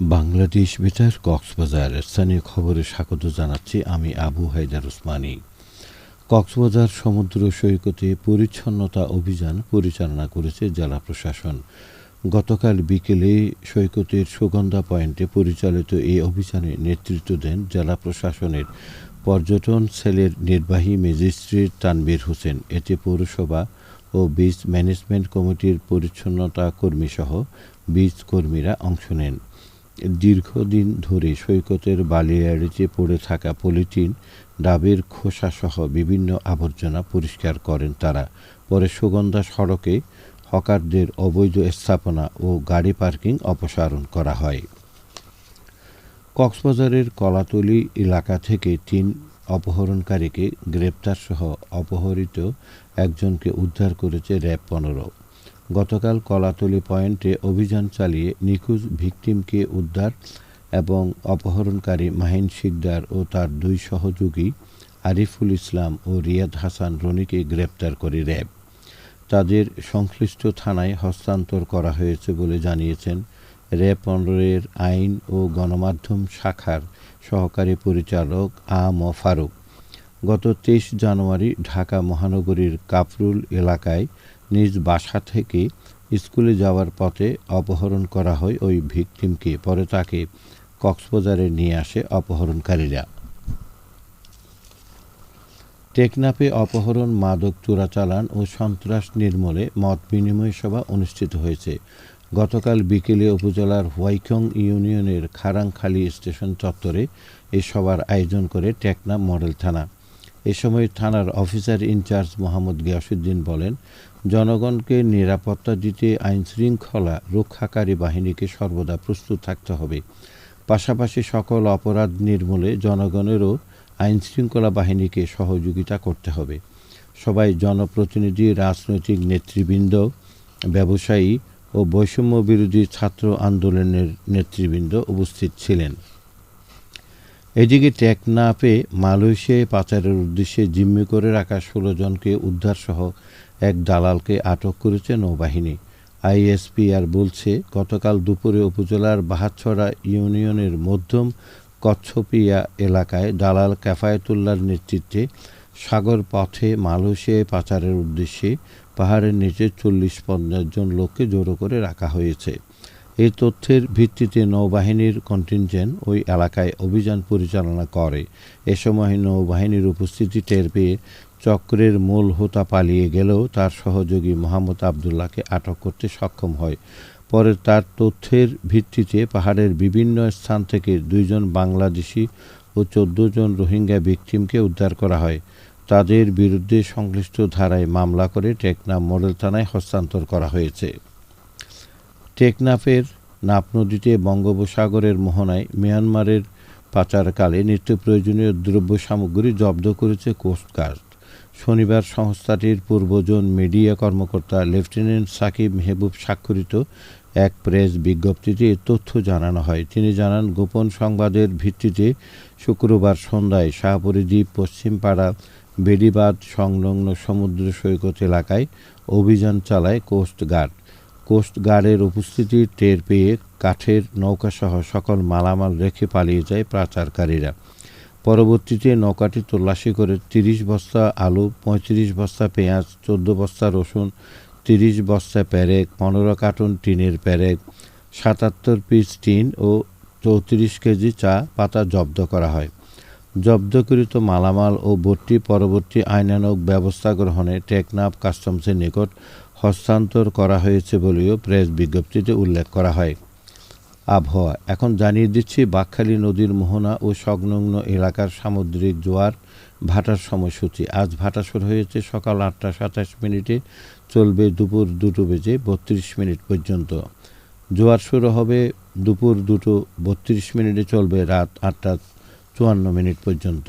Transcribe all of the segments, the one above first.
বাংলাদেশ বেতার কক্সবাজার। স্থানীয় খবরে স্বাগত জানাচ্ছি আমি আবু হায়দার ওসমানী কক্সবাজার সমুদ্র সৈকতে পরিচ্ছন্নতা অভিযান পরিচালনা করেছে জেলা প্রশাসন। গতকাল বিকেলে সৈকতের সুগন্ধা পয়েন্টে পরিচালিত এই অভিযানে নেতৃত্ব দেন জেলা প্রশাসনের পর্যটন সেলের নির্বাহী ম্যাজিস্ট্রেট তানবীর হোসেন। এতে পৌরসভা ও বীজ ম্যানেজমেন্ট কমিটির পরিচ্ছন্নতা কর্মীসহ বীজ কর্মীরা অংশ নেন। দীর্ঘদিন ধরে সৈকতের বালিয়াড়িতে পড়ে থাকা পলিথিন, ডাবের খোসাসহ বিভিন্ন আবর্জনা পরিষ্কার করেন তারা। পরে সুগন্ধা সড়কে হকারদের অবৈধ স্থাপনা ও গাড়ি পার্কিং অপসারণ করা হয়। কক্সবাজারের কলাতলি এলাকা থেকে তিন অপহরণকারীকে গ্রেপ্তার সহ অপহরিত একজনকে উদ্ধার করেছে র্যাব পনেরো। গতকাল কলাতলি পয়েন্টে অভিযান চালিয়ে নিখোঁজ ভিকটিমকে উদ্ধার এবং অপহরণকারী মাহিন শিকদার ও তার দুই সহযোগী আরিফুল ইসলাম ও রিয়াদ হাসান রনিকে গ্রেপ্তার করে র্যাব। তাদের সংশ্লিষ্ট থানায় হস্তান্তর করা হয়েছে বলে জানিয়েছেন র্যাব পনেরোর আইন ও গণমাধ্যম শাখার সহকারী পরিচালক আ ম ফারুক। গত তেইশ জানুয়ারি ঢাকা মহানগরীর কাপরুল এলাকায় নিজ বাসা থেকে স্কুলে যাওয়ার পথে অপহরণ করা হয় ওই ভিকটিমকে। পরে তাকে কক্সবাজারে নিয়ে আসে অপহরণকারীরা। টেকনাফে অপহরণ মাদক চোরাচালান ও সন্ত্রাস নির্মূলে মত বিনিময় সভা অনুষ্ঠিত হয়েছে। গতকাল বিকেলে উপজেলার হোয়াইকং ইউনিয়নের খারাংখালী স্টেশন চত্বরে এই সভার আয়োজন করে টেকনাফ মডেল থানা। এ সময় থানার অফিসার ইনচার্জ মোহাম্মদ গিয়াসুদ্দিন বলেন জনগণকে নিরাপত্তা দিতে আইন শৃঙ্খলা রক্ষাকারী বাহিনীকে সর্বদা প্রস্তুত থাকতে হবে। পাশাপাশি সকল অপরাধ নির্মূলে জনগণেরও আইন শৃঙ্খলা বাহিনীকে সহযোগিতা করতে হবে। সবাই জনপ্রতিনিধি, রাজনৈতিক নেতৃবৃন্দ, ব্যবসায়ী ও বৈষম্য বিরোধী ছাত্র আন্দোলনের নেতৃবৃন্দ উপস্থিত ছিলেন। এদিকে ট্যাক না পেয়ে মালয়েশিয়ায় পাচারের উদ্দেশ্যে জিম্মি করে রাখা ষোলো জনকে উদ্ধারসহ এক দালালকে আটক করেছে নৌবাহিনী। আইএসপিআর বলছে, গতকাল দুপুরে উপজেলার বাহাতছড়া ইউনিয়নের মধ্যম কচ্ছপিয়া এলাকায় দালাল ক্যাফায়েতুল্লার নেতৃত্বে সাগর পথে মালয়েশিয়ায় পাচারের উদ্দেশ্যে পাহাড়ের নিচে চল্লিশ পঞ্চাশ জন লোককে জড়ো করে রাখা হয়েছে। এই তথ্যের ভিত্তিতে নৌবাহিনীর কন্টিনজেন্ট ওই এলাকায় অভিযান পরিচালনা করে। এ সময় নৌবাহিনীর উপস্থিতি টের পেয়ে চক্রের মূল হোতা পালিয়ে গেলেও তার সহযোগী মোহাম্মদ আবদুল্লাহকে আটক করতে সক্ষম হয়। পরে তার তথ্যের ভিত্তিতে পাহাড়ের বিভিন্ন স্থান থেকে দুইজন বাংলাদেশি ও চোদ্দ জন রোহিঙ্গা ভিকটিমকে উদ্ধার করা হয়। তাদের বিরুদ্ধে সংশ্লিষ্ট ধারায় মামলা করে টেকনাফ মডেল থানায় হস্তান্তর করা হয়েছে। টেকনাফের নাপ নদীতে বঙ্গোপসাগরের মোহনায় মিয়ানমারের পাচারকালে নিত্য প্রয়োজনীয় দ্রব্য সামগ্রী জব্দ করেছে কোস্টগার্ড শনিবার সংস্থাটির পূর্বজন মিডিয়া কর্মকর্তা লেফটেন্যান্ট সাকিব মেহবুব স্বাক্ষরিত এক প্রেস বিজ্ঞপ্তিতে তথ্য জানানো হয়। তিনি জানান, গোপন সংবাদের ভিত্তিতে শুক্রবার সন্ধ্যায় শাহপরিদ্বীপ পশ্চিমপাড়া বেড়িবাদ সংলগ্ন সমুদ্র সৈকত এলাকায় অভিযান চালায় কোস্টগার্ড কোস্টগার্ডের উপস্থিতি টের পেয়ে কাঠের নৌকাসহ সকল মালামাল রেখে পালিয়ে যায় পাচারকারীরা। পরবর্তীতে নৌকাটি তল্লাশি করে তিরিশ বস্তা আলু, পঁয়ত্রিশ বস্তা পেঁয়াজ, চোদ্দ বস্তা রসুন, তিরিশ বস্তা প্যারেক পনেরো কার্টুন টিনের প্যারেক সাতাত্তর পিস টিন ও চৌত্রিশ কেজি চা পাতা জব্দ করা হয়। জব্দকৃত মালামাল ও ভর্তি পরবর্তী আইনানুগ ব্যবস্থা গ্রহণে টেকনাফ কাস্টমসের নিকট হস্তান্তর করা হয়েছে বলেও প্রেস বিজ্ঞপ্তিতে উল্লেখ করা হয়। আবহাওয়া, এখন জানিয়ে দিচ্ছি, বাকখালী নদীর মোহনা ও সংলগ্ন এলাকার সামুদ্রিক জোয়ার ভাটার সময়সূচি। আজ ভাটা শুরু হয়েছে সকাল আটটা সাতাশ মিনিটে, চলবে দুপুর দুটো বেজে বত্রিশ মিনিট পর্যন্ত। জোয়ার শুরু হবে দুপুর দুটো বত্রিশ মিনিটে, চলবে রাত আটটা চুয়ান্ন মিনিট পর্যন্ত।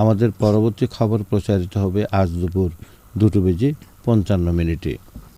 আমাদের পরবর্তী খবর প্রচারিত হবে আজ দুপুর দুটো বেজে পঞ্চান্ন মিনিটে।